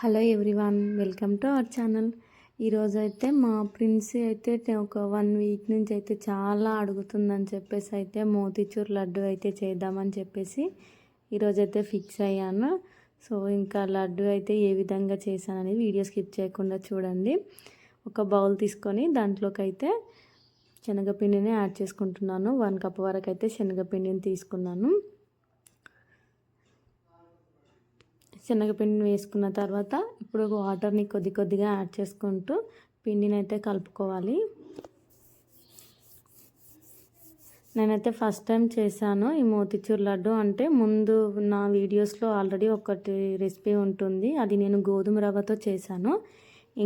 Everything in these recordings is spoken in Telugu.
Hello everyone welcome to our channel. ఈరోజు అయితే మా ప్రిన్స్ అయితే ఒక వన్ వీక్ నుంచి అయితే చాలా అడుగుతుందని చెప్పేసి అయితే మోతీచూర్ లడ్డు అయితే చేద్దామని చెప్పేసి ఈరోజు అయితే ఫిక్స్ అయ్యాను. సో ఇంకా లడ్డు అయితే ఏ విధంగా చేశాననేది వీడియో స్కిప్ చేయకుండా చూడండి. ఒక బౌల్ తీసుకొని దాంట్లోకి అయితే శనగపిండిని యాడ్ చేసుకుంటున్నాను. వన్ కప్ వరకు అయితే శనగపిండిని తీసుకున్నాను. శనగపిండిని వేసుకున్న తర్వాత ఇప్పుడు వాటర్ని కొద్ది కొద్దిగా యాడ్ చేసుకుంటూ పిండిని అయితే కలుపుకోవాలి. నేనైతే ఫస్ట్ టైం చేశాను ఈ మోతిచూర్ లడ్డు అంటే ముందు నా వీడియోస్లో ఆల్రెడీ ఒకటి రెసిపీ ఉంటుంది. అది నేను గోధుమ రవ్వతో చేశాను.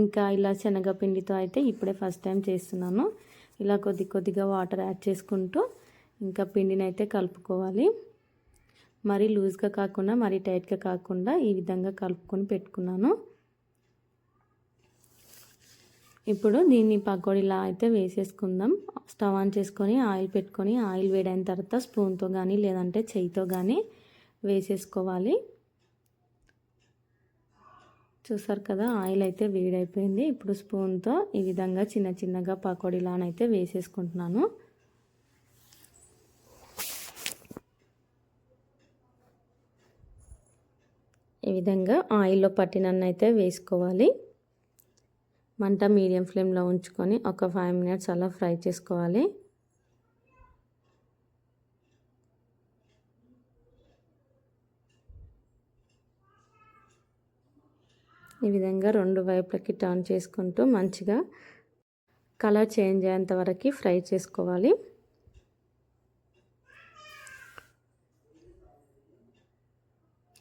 ఇంకా ఇలా శనగపిండితో అయితే ఇప్పుడే ఫస్ట్ టైం చేస్తున్నాను. ఇలా కొద్ది కొద్దిగా వాటర్ యాడ్ చేసుకుంటూ ఇంకా పిండిని అయితే కలుపుకోవాలి. మరీ లూజ్గా కాకుండా మరీ టైట్గా కాకుండా ఈ విధంగా కలుపుకొని పెట్టుకున్నాను. ఇప్పుడు దీన్ని పకోడీలా అయితే వేసేసుకుందాం. స్టవ్ ఆన్ చేసుకొని ఆయిల్ పెట్టుకొని ఆయిల్ వేడైన తర్వాత స్పూన్తో కానీ లేదంటే చెయ్యితో కానీ వేసేసుకోవాలి. చూసారు కదా ఆయిల్ అయితే వేడైపోయింది. ఇప్పుడు స్పూన్తో ఈ విధంగా చిన్న చిన్నగా పకోడీలానైతే వేసేసుకుంటున్నాను. ఈ విధంగా ఆయిల్లో పట్టినన్నైతే వేసుకోవాలి. మంట మీడియం ఫ్లేమ్లో ఉంచుకొని ఒక ఫైవ్ మినిట్స్ అలా ఫ్రై చేసుకోవాలి. ఈ విధంగా రెండు వైపులకి టర్న్ చేసుకుంటూ మంచిగా కలర్ చేంజ్ అయ్యేంత వరకు ఫ్రై చేసుకోవాలి.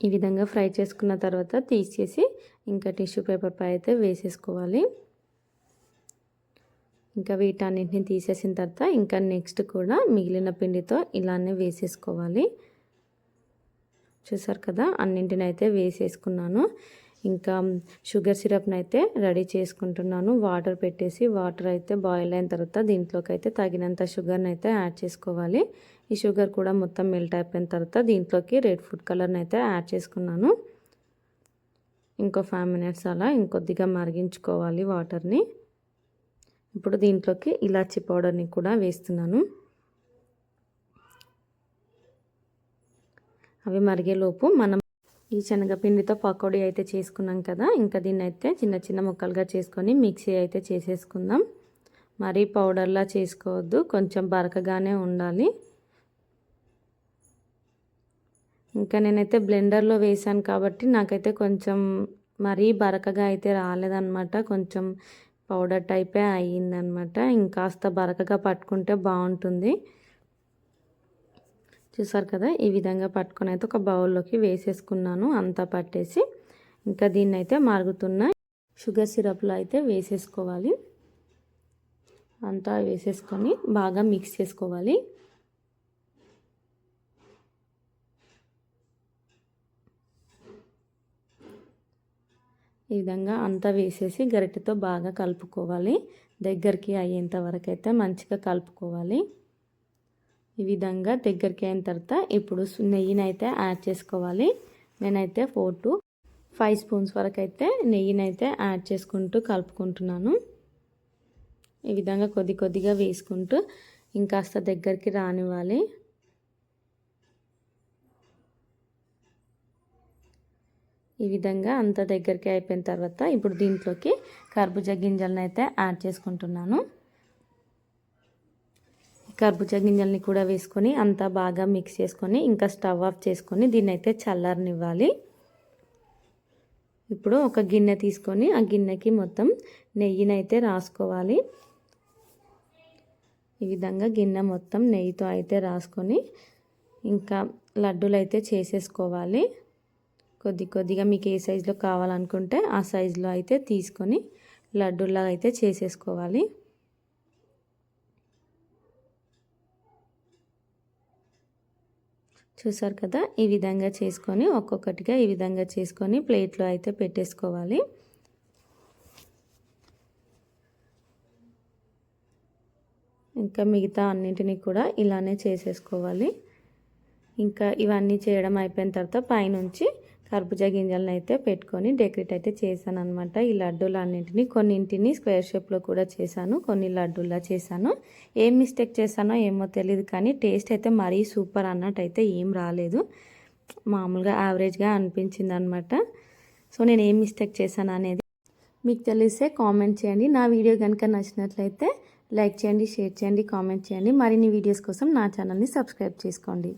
ఈ విధంగా ఫ్రై చేసుకున్న తర్వాత తీసేసి ఇంకా టిష్యూ పేపర్ పై అయితే వేసేసుకోవాలి. ఇంకా వీటన్నింటిని తీసేసిన తర్వాత ఇంకా నెక్స్ట్ కూడా మిగిలిన పిండితో ఇలానే వేసేసుకోవాలి. చూసారు కదా? అన్నింటిని అయితే వేసేసుకున్నాను. ఇంకా షుగర్ సిరప్ని అయితే రెడీ చేసుకుంటున్నాను. వాటర్ పెట్టేసి వాటర్ అయితే బాయిల్ అయిన తర్వాత దీంట్లోకి అయితే తగినంత షుగర్ని అయితే యాడ్ చేసుకోవాలి. ఈ షుగర్ కూడా మొత్తం మెల్ట్ అయిపోయిన తర్వాత దీంట్లోకి రెడ్ ఫుడ్ కలర్ని అయితే యాడ్ చేసుకున్నాను. ఇంకో ఫైవ్ మినిట్స్ అలా ఇంకొద్దిగా మరిగించుకోవాలి వాటర్ని. ఇప్పుడు దీంట్లోకి ఇలాచి పౌడర్ని కూడా వేస్తున్నాను. అవి మరిగేలోపు మనం ఈ శనగపిండితో పకోడీ అయితే చేసుకున్నాం కదా. ఇంకా దీన్ని అయితే చిన్న చిన్న ముక్కలుగా చేసుకొని మిక్సీ అయితే చేసేసుకుందాం. మరీ పౌడర్లా చేసుకోవద్దు. కొంచెం బరకగానే ఉండాలి. ఇంకా నేనైతే బ్లెండర్లో వేసాను కాబట్టి నాకైతే కొంచెం మరీ బరకగా అయితే రాలేదన్నమాట. కొంచెం పౌడర్ టైపే అయ్యిందనమాట ఇంకాస్త బరకగా పట్టుకుంటే బాగుంటుంది. చూసారు కదా? ఈ విధంగా పట్టుకొని అయితే ఒక బౌల్లోకి వేసేసుకున్నాను. అంతా పట్టేసి ఇంకా దీన్ని అయితే మరుగుతున్న షుగర్ సిరప్లో అయితే వేసేసుకోవాలి. అంతా వేసేసుకొని బాగా మిక్స్ చేసుకోవాలి. ఈ విధంగా అంతా వేసేసి గరిటెతో బాగా కలుపుకోవాలి. దగ్గరికి అయ్యేంత వరకు అయితే మంచిగా కలుపుకోవాలి. ఈ విధంగా దగ్గరికి అయిన తర్వాత ఇప్పుడు నెయ్యిని అయితే యాడ్ చేసుకోవాలి. నేనైతే ఫోర్ టు ఫైవ్ స్పూన్స్ వరకు అయితే నెయ్యిని అయితే యాడ్ చేసుకుంటూ కలుపుకుంటున్నాను. ఈ విధంగా కొద్ది కొద్దిగా వేసుకుంటూ ఇంకాస్త దగ్గరికి రానివ్వాలి. ఈ విధంగా అంత దగ్గరికి అయిపోయిన తర్వాత ఇప్పుడు దీంట్లోకి కర్బూజా గింజలను అయితే యాడ్ చేసుకుంటున్నాను. కర్బూజా గింజల్ని కూడా వేసుకొని అంతా బాగా మిక్స్ చేసుకొని ఇంకా స్టవ్ ఆఫ్ చేసుకొని దీన్ని అయితే చల్లారనివ్వాలి. ఇప్పుడు ఒక గిన్నె తీసుకొని ఆ గిన్నెకి మొత్తం నెయ్యిని అయితే రాసుకోవాలి. ఈ విధంగా గిన్నె మొత్తం నెయ్యితో అయితే రాసుకొని ఇంకా లడ్డూలు అయితే చేసేసుకోవాలి. కొద్ది కొద్దిగా మీకు ఏ సైజులో కావాలనుకుంటే ఆ సైజులో అయితే తీసుకొని లడ్డూలా అయితే చేసేసుకోవాలి. చూసారు కదా? ఈ విధంగా చేసుకొని ఒక్కొక్కటిగా ఈ విధంగా చేసుకొని ప్లేట్లో అయితే పెట్టేసుకోవాలి. ఇంకా మిగతా అన్నింటినీ కూడా ఇలానే చేసేసుకోవాలి. ఇంకా ఇవన్నీ చేయడం అయిపోయిన తర్వాత పైనుంచి కర్బూజా గింజలను అయితే పెట్టుకొని డెకరేట్ అయితే చేశాను అనమాట ఈ లడ్డూలు అన్నింటినీ కొన్నింటిని స్క్వేర్ షేప్లో కూడా చేశాను. కొన్ని లడ్డూలా చేశాను. ఏం మిస్టేక్ చేశానో ఏమో తెలియదు కానీ టేస్ట్ అయితే మరీ సూపర్ అన్నట్టు అయితే ఏం రాలేదు. మామూలుగా యావరేజ్గా అనిపించింది అనమాట సో నేను ఏం మిస్టేక్ చేశాను అనేది మీకు తెలిస్తే కామెంట్ చేయండి. నా వీడియో కనుక నచ్చినట్లయితే లైక్ చేయండి షేర్ చేయండి కామెంట్ చేయండి. మరిన్ని వీడియోస్ కోసం నా ఛానల్ని సబ్స్క్రైబ్ చేసుకోండి.